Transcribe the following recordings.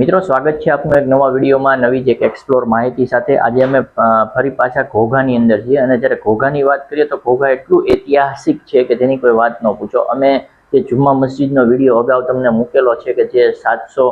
મિત્રો, સ્વાગત છે આપનું એક નવા વિડીયોમાં નવી જ એક એક્સપ્લોર માહિતી સાથે. આજે અમે ફરી પાછા ઘોઘાની અંદર છીએ અને જ્યારે ઘોઘાની વાત કરીએ તો ઘોઘા એટલું ઐતિહાસિક છે કે તેની કોઈ વાત ન પૂછો. અમે જે જુમ્મા મસ્જિદનો વીડિયો અગાઉ તમને મૂકેલો છે કે જે સાતસો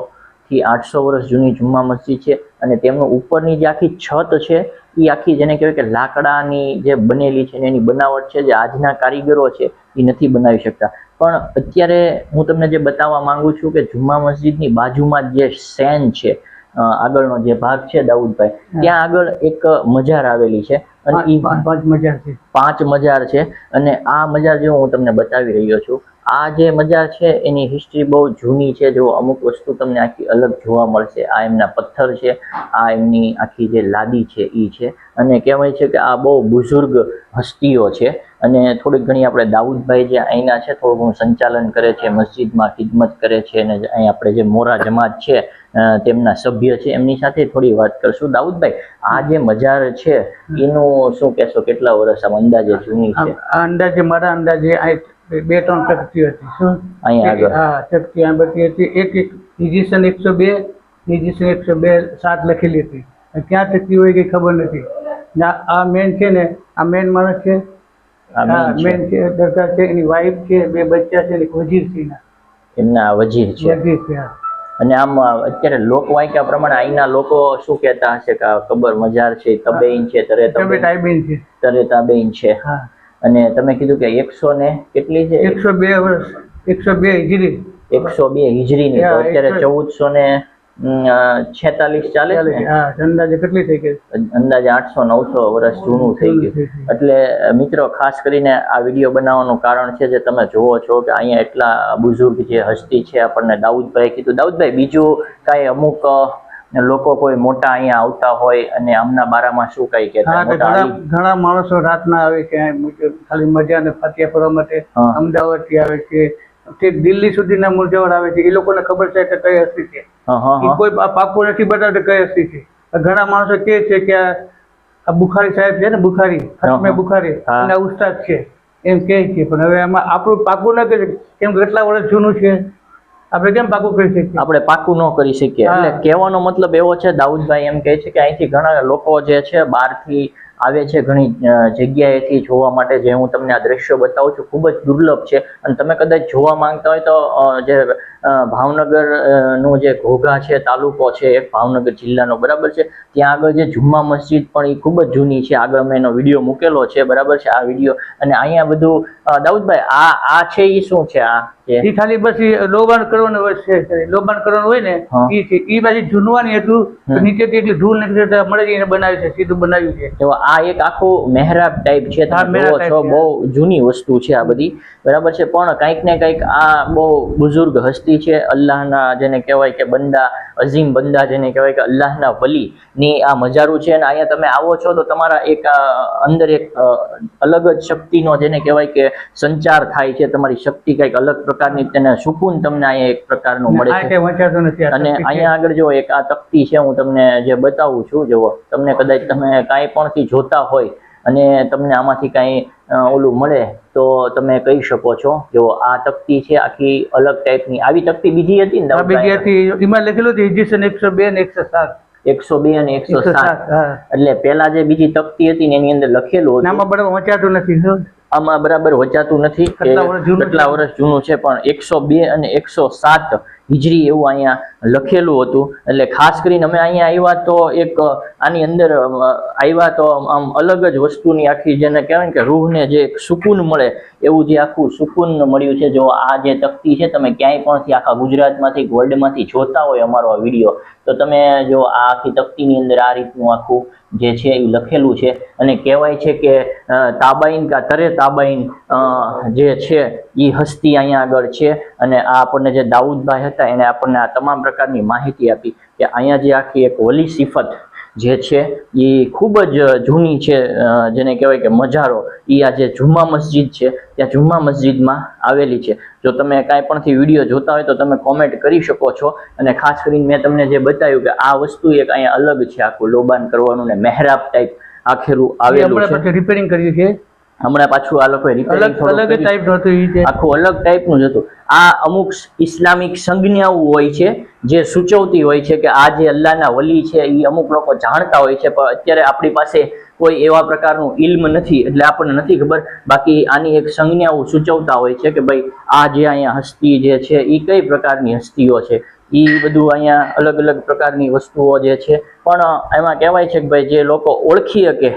થી આઠસો વર્ષ જૂની જુમ્મા મસ્જિદ છે અને તેમનું ઉપરની જે આખી છત છે એ આખી જેને કહેવાય કે લાકડાની જે બનેલી છે એની બનાવટ છે, જે આજના કારીગરો છે એ નથી બનાવી શકતા. પણ અત્યારે હું તમને જે બતાવવા માંગુ છું કે જુમ્મા મસ્જિદની બાજુમાં જે સેન છે આગળનો જે ભાગ છે દાઉદભાઈ ત્યાં આગળ એક મજાર આવેલી છે અને પાંચ ઈ પાંચ- પાંચ મજા છે. પાંચ મજાર છે અને આ મજાર જો હું તમને બતાવી રહ્યો છું આ જે મજાર છે એની હિસ્ટ્રી બહુ જૂની છે. જો અમુક વસ્તુ તમને આખી અલગ જોવા મળશે. આ એમના પથ્થર છે આ એમની આખી જે લાદી છે એ છે અને કહેવાય છે કે આ બહુ બુઝુર્ગ હસ્તીઓ છે. અને થોડીક ઘણી આપણે દાઉદભાઈ જે અહીંના છે થોડું ઘણું સંચાલન કરે છે મસ્જિદમાં ખિદમત કરે છે અને અહીં આપણે જે મોરા જમાત છે તેમના સભ્ય છે એમની સાથે થોડી વાત કરશું. દાઉદભાઈ આ જે મજાર છે એનું શું કહેશો? કેટલા વર્ષ આમ અંદાજે જૂની છે? અંદાજે મારા અંદાજે બે ત્રણ ટકતી હતી શું? અહીંયા આગળ. હા ટકતી આ બધી હતી. એક એક ઇજિશન એકસો બે ઇજિશન એકસો બે સાત લખેલી હતી. ક્યાં ટકતી હોય કઈ ખબર નથી. આ- મેન છે ને આ મેન માણસ છે. મેન છે. દરગાહ છે એની વાઈફ છે બે બચ્ચા છે એક વજીરસિંહના એમના વજીર છે. અને આમ અત્યારે લોકવાયકા પ્રમાણે અહીંના લોકો શું કહેતા હશે કે કબર મજાર છે તબેઈન છે તરે તબે તબેઈન છે. તરે તાબેઈન છે. અને તમે કીધું કે એકસો ને કેટલી છે? એકસો બે વર્ષ એકસો બે હિજરી. એકસો બે હિજરીની તો અત્યારે ચૌદસો ને છેતાલીસ ચાલે અંદાજે કેટલી થઈ ગઈ? અંદાજે આઠસો નવસો વર્ષ જૂનું થઈ ગયું. એટલે મિત્રો ખાસ કરીને આ વીડિયો બનાવવાનું કારણ છે જે તમે જુઓ છો કે અહીંયા એટલા બુઝુર્ગ જે હસ્તી છે આપણને દાઉદભાઈ કીધું. દાઉદભાઈ બીજું કાંઈ અમુક લોકો કોઈ મોટા અહીંયા આવતા હોય અને આમના બારામાં શું કઈ કહેતા? મોટા ઘણા માણસો રાતના આવે છે ખાલી મજા અને ફાતિયા ફરવા માટે. અમદાવાદથી આવે છે. તે દિલ્હી સુધીના મુરજાવર આવે છે. એ લોકોને ખબર છે કે કઈ હસ્તી છે. એ કોઈ પાકું નથી બતાવતું કઈ હસ્તી છે. ઘણા માણસો કે છે કે આ બુખારી સાહેબ છે ને બુખારી હસમે બુખારી. એના ઉસ્તાદ છે. એમ કહે છે. પણ હવે આમાં આપણું પાકું ન કરી કેમ કેટલા વર્ષ જૂનું છે. આપણે કેમ પાકું કરી શકીએ? આપણે પાકું ન કરી શકીએ. એટલે કહેવાનો મતલબ એવો છે દાઉદભાઈ એમ કહે છે કે અહીંથી ઘણા લોકો જે છે બહારથી આવે છે ઘણી જગ્યાએથી જોવા માટે જે હું તમને આ દ્રશ્યો બતાવું છું ખૂબ જ દુર્લભ છે. અને તમે કદાચ જોવા માંગતા હોય તો જે અ, ભાવનગર અ, નું જે ઘોઘા છે તાલુકો છે એક ભાવનગર જિલ્લાનો બરાબર છે? ત્યાં આગળ જે જુમ્મા મસ્જિદ પણ એ ખૂબ જ જૂની છે. આગળ મેં એનો વીડિયો મૂકેલો છે બરાબર છે આ વીડિયો. અને અહીંયા બધું દાઉદભાઈ આ આ છે એ શું છે આ એ ખાલી બસ લોબાણ કરવાનું છે લોબાણ કરવાનું હોય ને એ છે. એ બાજુ જૂનવાની હતું નીચેથી એટલી ધૂળ નીકળી મળે એને બનાવ્યું છે સીધું બનાવ્યું છે. તો આ એક આખું મહેરાબ ટાઈપ તમે છે. બહુ જૂની વસ્તુ છે આ બધી. બરાબર છે પણ કંઈક ને કંઈક આ બહુ બુઝુર્ગ હસ્તી છે અલ્લાહના જેને કહેવાય કે બંદા અઝીમ બંદા જેને કહેવાય કે અલ્લાહના વલીની આ મજારું છે અને અહીંયા તમે આવો છો તો તમારા એક અંદર એક અલગ જ શક્તિનો જેને કહેવાય કે સંચાર થાય છે તમારી શક્તિ કંઈક અલગ પ્રકારની તેને સુકૂન તમને અહીંયા એક પ્રકારનું મળે છે. અને અહીંયા આગળ જો એક આ તકતી છે હું તમને જે બતાવું છું જુઓ. તમને કદાચ તમે કાંઈ પણથી જોતા હોય અને તમને આમાંથી કાંઈ ઓલું મળે તો તમે કહી શકો છો. જો આ તકતી છે આખી અલગ ટાઈપની. આવી તકતી બીજી હતી ને બીજી હતી એમાં લખેલું હતું ઇજિશન એકસો બે ને એકસો સાત. એકસો બે અને એકસો સાત. એટલે પેલા જે બીજી તકતી હતી ને એની અંદર લખેલું હતું. નામાં બરાબર વંચાતું નથી આમાં બરાબર વચાતું નથી કેટલા વર્ષ જૂનું છે પણ એકસો બે અને એકસો સાત હિજરી એવું અહીંયા લખેલું હતું. એટલે ખાસ કરીને અમે અહીંયા આવ્યા તો એક આની અંદર આવ્યા તો આમ અલગ જ વસ્તુની આખી જેને કહેવાય કે રૂહને જે સુકૂન મળે, એવું જે આખું સુકૂન મળ્યું છે. જો આ જે તકતી છે, તમે ક્યાંય પણથી આખા ગુજરાતમાંથી વર્લ્ડમાંથી જોતા હોય અમારો આ વીડિયો, તો તમે જો આ આખી તકતીની અંદર આ રીતનું આખું જે છે એ લખેલું છે. અને કહેવાય છે કે તાબાઈન કા તરે તાબાઈન જે છે એ હસ્તી અહીંયા આગળ છે. અને આ આપણને જે દાઉદભાઈ હતા એને આપણને આ તમામ પ્રકારની માહિતી આપી કે અહીંયા જે આખી એક વલી સિફત જે છે એ ખૂબ જ જૂની છે જેને કહેવાય કે મજારો. એ આ જે જુમ્મા મસ્જિદ છે ત્યાં જુમ્મા મસ્જિદમાં આવેલી છે. જો તમે કાંઈ પણથી વીડિયો જોતા હોય તો તમે કોમેન્ટ કરી શકો છો. અને ખાસ કરીને મેં તમને જે બતાવ્યું કે આ વસ્તુ એક અહીંયા અલગ છે આખું લોબાન કરવાનું ને મહેરાબ ટાઈપ આખેરું આવેલું છે. રિપેરિંગ કર્યું છે હમણાં પાછું આ લોકોએ અલગ અલગ ટાઈપ હતું આખું અલગ ટાઈપનું જ હતું. આ અમુક ઇસ્લામિક સંજ્ઞાઓ હોય છે જે સૂચવતી હોય છે કે આ જે અલ્લાહના વલી છે એ અમુક લોકો જાણતા હોય છે પણ અત્યારે આપણી પાસે કોઈ એવા પ્રકારનું ઇલ્મ નથી એટલે આપણને નથી ખબર. બાકી આની એક સંજ્ઞાઓ સૂચવતા હોય છે કે ભાઈ આ જે અહીંયા હસ્તી જે છે એ કઈ પ્રકારની હસ્તીઓ છે? એ બધું અહીંયા અલગ અલગ પ્રકારની વસ્તુઓ જે છે. પણ એમાં કહેવાય છે કે ભાઈ જે લોકો ઓળખી શકે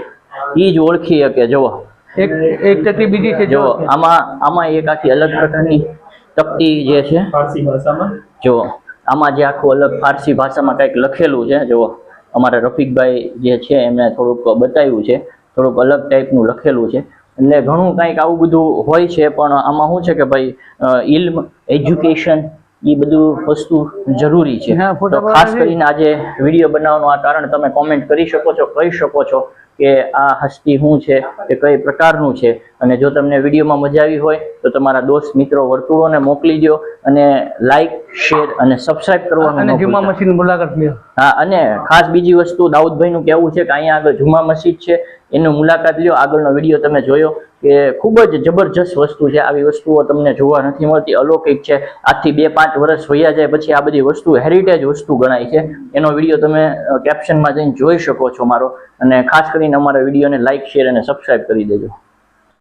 એ જ ઓળખી શકે જુઓ. એક એક ટકી બીજી છે જો આમાં આમાં એક આખી અલગ પ્રકારની તકતી જે છે ફારસી ભાષામાં? જો આમાં જે આખું અલગ ફારસી ભાષામાં કંઈક લખેલું છે જો અમારા રફીકભાઈ જે છે એમણે થોડુંક બતાવ્યું છે થોડુંક અલગ ટાઈપનું લખેલું છે. એટલે ઘણું કંઈક આવું બધું હોય છે પણ આમાં શું છે કે ભાઈ ઇલ્મ એજ્યુકેશન એ બધું વસ્તુ જરૂરી છે. હા, તો ખાસ કરીને આજે વીડિયો બનાવવાનું આ કારણ તમે કોમેન્ટ કરી શકો છો કહી શકો છો. કે આ હસ્તી શું છે કે કઈ પ્રકારનું છે. અને જો તમને વિડીયોમાં મજા આવી હોય તો તમારા દોસ્ત મિત્રો વર્તુળોને મોકલી દો અને લાઈક શેર અને સબસ્ક્રાઇબ કરવાનું અને જુમા ભૂલતા. મુલાકાત લ્યો. હા અને ખાસ બીજી વસ્તુ દાઉદભાઈનું કહેવું છે કે અહીંયા આગળ જુમા મસ્જિદ છે એનું મુલાકાત લ્યો. આગળનો વીડિયો તમે જોયો. કે ખૂબ જ જબરજસ્ત વસ્તુ છે. આવી વસ્તુઓ તમને જોવા નથી મળતી. અલૌકિક છે. આજથી બે પાંચ વર્ષ વયા જાય પછી આ બધી વસ્તુ હેરિટેજ વસ્તુ ગણાય છે. એનો વીડિયો તમે કેપ્શનમાં જઈને જોઈ શકો છો મારો. અને ખાસ કરીને અમારા વિડીયોને લાઇક શેર અને સબસ્ક્રાઈબ કરી દેજો.